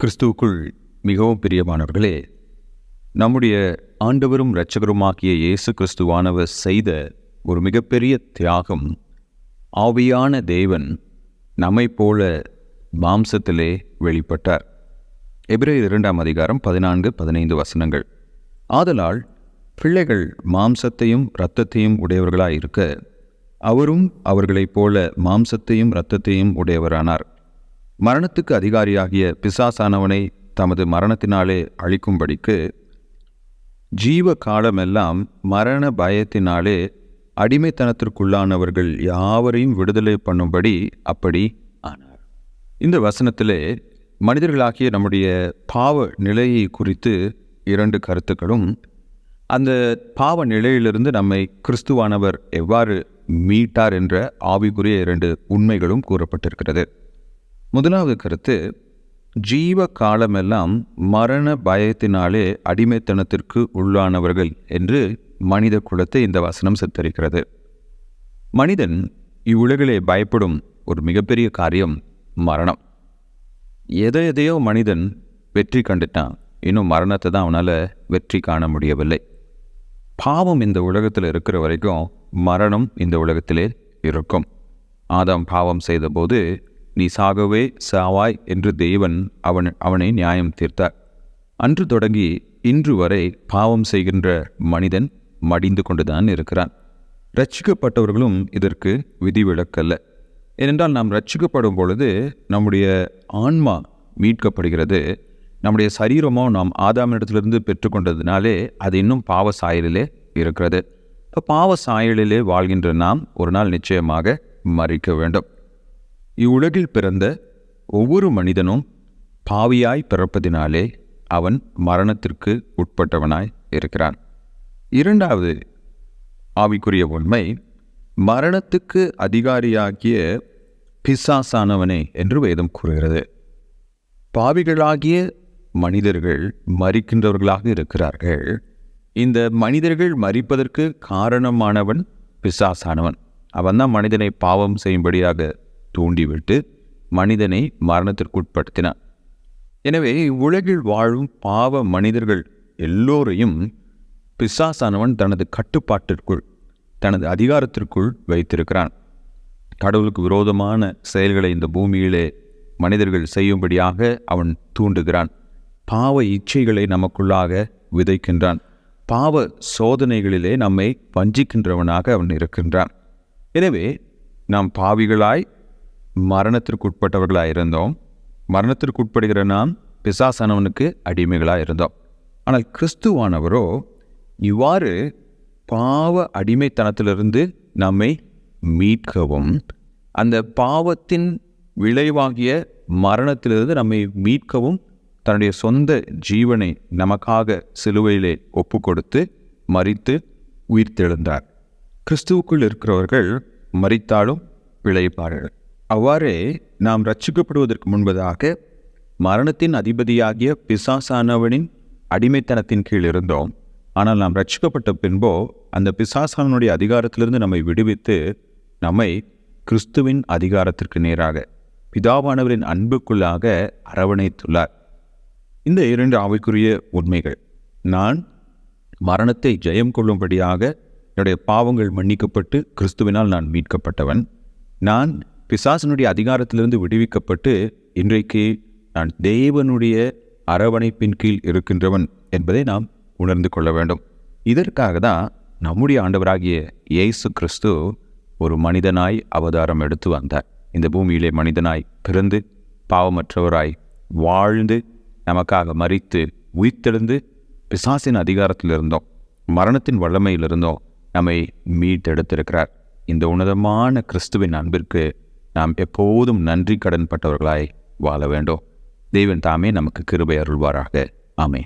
கிறிஸ்துவுக்குள் மிகவும் பிரியமானவர்களே நம்முடைய ஆண்டவரும் இரட்சகருமாகிய இயேசு கிறிஸ்துவானவர் செய்த ஒரு மிகப்பெரிய தியாகம் ஆவியான தேவன் நம்மைப் போல மாம்சத்திலே வெளிப்பட்டார். எபிரேயர் இரண்டாம் அதிகாரம் பதினான்கு பதினைந்து வசனங்கள். ஆதலால் பிள்ளைகள் மாம்சத்தையும் இரத்தத்தையும் உடையவர்களாயிருக்க அவரும் அவர்களைப் போல மாம்சத்தையும் இரத்தத்தையும் உடையவரானார். மரணத்துக்கு அதிகாரியாகிய பிசாசானவனை தமது மரணத்தினாலே அழிக்கும்படிக்கு ஜீவ காலமெல்லாம் மரண பயத்தினாலே அடிமைத்தனத்திற்குள்ளானவர்கள் யாவரையும் விடுதலை பண்ணும்படி அப்படி ஆனார். இந்த வசனத்திலே மனிதர்களாகிய நம்முடைய பாவ நிலையை குறித்து இரண்டு கருத்துக்களும் அந்த பாவ நிலையிலிருந்து நம்மை கிறிஸ்துவானவர் எவ்வாறு மீட்டார் என்ற ஆவிக்குரிய இரண்டு உண்மைகளும் கூறப்பட்டிருக்கிறது. முதலாவது கருத்து ஜீவ காலமெல்லாம் மரண பயத்தினாலே அடிமைத்தனத்திற்கு உள்ளானவர்கள் என்று மனித குலத்தை இந்த வசனம் சித்தரிக்கிறது. மனிதன் இவ்வுலகிலே பயப்படும் ஒரு மிகப்பெரிய காரியம் மரணம். எதை எதையோ மனிதன் வெற்றி கண்டுட்டான் இன்னும் மரணத்தை தான் அவனால் வெற்றி காண முடியவில்லை. பாவம் இந்த உலகத்தில் இருக்கிற வரைக்கும் மரணம் இந்த உலகத்திலே இருக்கும். ஆதாம் பாவம் செய்தபோது நீ சாகவே சாவாய் என்று தேவன் அவன் அவனை நியாயம் தீர்த்தார். அன்று தொடங்கி இன்று வரை பாவம் செய்கின்ற மனிதன் மடிந்து கொண்டுதான் இருக்கிறான். ரட்சிக்கப்பட்டவர்களும் இதற்கு விதிவிலக்கல்ல. ஏனென்றால் நாம் ரட்சிக்கப்படும் பொழுது நம்முடைய ஆன்மா மீட்கப்படுகிறது. நம்முடைய சரீரமோ நாம் ஆதாமிடத்திலிருந்து பெற்றுக்கொண்டதுனாலே அது இன்னும் பாவ சாயலிலே இருக்கிறது. இப்போ பாவ சாயலிலே வாழ்கின்ற நாம் ஒரு நாள் நிச்சயமாக மறிக்க வேண்டும். இவ்வுலகில் பிறந்த ஒவ்வொரு மனிதனும் பாவியாய் பிறப்பதினாலே அவன் மரணத்திற்கு உட்பட்டவனாய் இருக்கிறான். இரண்டாவது ஆவிக்குரிய உண்மை மரணத்துக்கு அதிகாரியாகிய பிசாசானவனே என்று வேதம் கூறுகிறது. பாவிகளாகிய மனிதர்கள் மறிக்கின்றவர்களாக இருக்கிறார்கள். இந்த மனிதர்கள் மறிப்பதற்கு காரணமானவன் பிசாசானவன். அவன்தான் மனிதனை பாவம் செய்யும்படியாக தூண்டிவிட்டு மனிதனை மரணத்திற்குட்படுத்தினான் எனவே உலகில் வாழும் பாவ மனிதர்கள் எல்லோரையும் பிசாசானவன் தனது கட்டுப்பாட்டிற்குள் தனது அதிகாரத்திற்குள் வைத்திருக்கிறான். கடவுளுக்கு விரோதமான செயல்களை இந்த பூமியிலே மனிதர்கள் செய்யும்படியாக அவன் தூண்டுகிறான். பாவ இச்சைகளை நமக்குள்ளாக விதைக்கின்றான். பாவ சோதனைகளிலே நம்மை வஞ்சிக்கின்றவனாக அவன் இருக்கின்றான். எனவே நாம் பாவிகளாய் மரணத்திற்கு உட்பட்டவர்களாக இருந்தோம் மரணத்திற்கு உட்படுகிற நாம் பிசாசானவனுக்கு அடிமைகளாக இருந்தோம் ஆனால் கிறிஸ்துவானவரோ இவ்வாறு பாவ அடிமைத்தனத்திலிருந்து நம்மை மீட்கவும் அந்த பாவத்தின் விளைவாகிய மரணத்திலிருந்து நம்மை மீட்கவும் தன்னுடைய சொந்த ஜீவனை நமக்காக சிலுவையிலே ஒப்பு கொடுத்து மறித்து உயிர்த்தெழுந்தார். கிறிஸ்துவுக்குள் இருக்கிறவர்கள் மறித்தாலும் பிழைப்பார்கள். அவ்வாறே நாம் ரட்சிக்கப்படுவதற்கு முன்பதாக மரணத்தின் அதிபதியாகிய பிசாசானவனின் அடிமைத்தனத்தின் கீழ் இருந்தோம். ஆனால் நாம் ரட்சிக்கப்பட்ட பின்போ அந்த பிசாசானனுடைய அதிகாரத்திலிருந்து நம்மை விடுவித்து நம்மை கிறிஸ்துவின் அதிகாரத்திற்கு நேராக பிதாவானவரின் அன்புக்குள்ளாக அரவணைத்துள்ளார். இந்த இரண்டு ஆவிக்குரிய உண்மைகள். நான் மரணத்தை ஜெயம் கொள்ளும்படியாக என்னுடைய பாவங்கள் மன்னிக்கப்பட்டு கிறிஸ்துவினால் நான் மீட்கப்பட்டவன். நான் பிசாசனுடைய அதிகாரத்திலிருந்து விடுவிக்கப்பட்டு இன்றைக்கு நான் தேவனுடைய அரவணைப்பின் கீழ் இருக்கின்றவன் என்பதை நாம் உணர்ந்து கொள்ள வேண்டும். இதற்காக தான் நம்முடைய ஆண்டவராகிய இயேசு கிறிஸ்து ஒரு மனிதனாய் அவதாரம் எடுத்து வந்தார். இந்த பூமியிலே மனிதனாய் பிறந்து பாவமற்றவராய் வாழ்ந்து நமக்காக மறித்து உயிர்த்தெழுந்து பிசாசின் அதிகாரத்தில் இருந்தோம். மரணத்தின் வல்லமையில் இருந்தோம். நம்மை மீட்டெடுத்திருக்கிறார். இந்த உன்னதமான கிறிஸ்துவின் அன்பிற்கு நாம் எப்போதும் நன்றி கடன்பட்டவர்களாய் வாழ வேண்டும். தேவன் தாமே நமக்கு கிருபை அருள்வாராக. ஆமே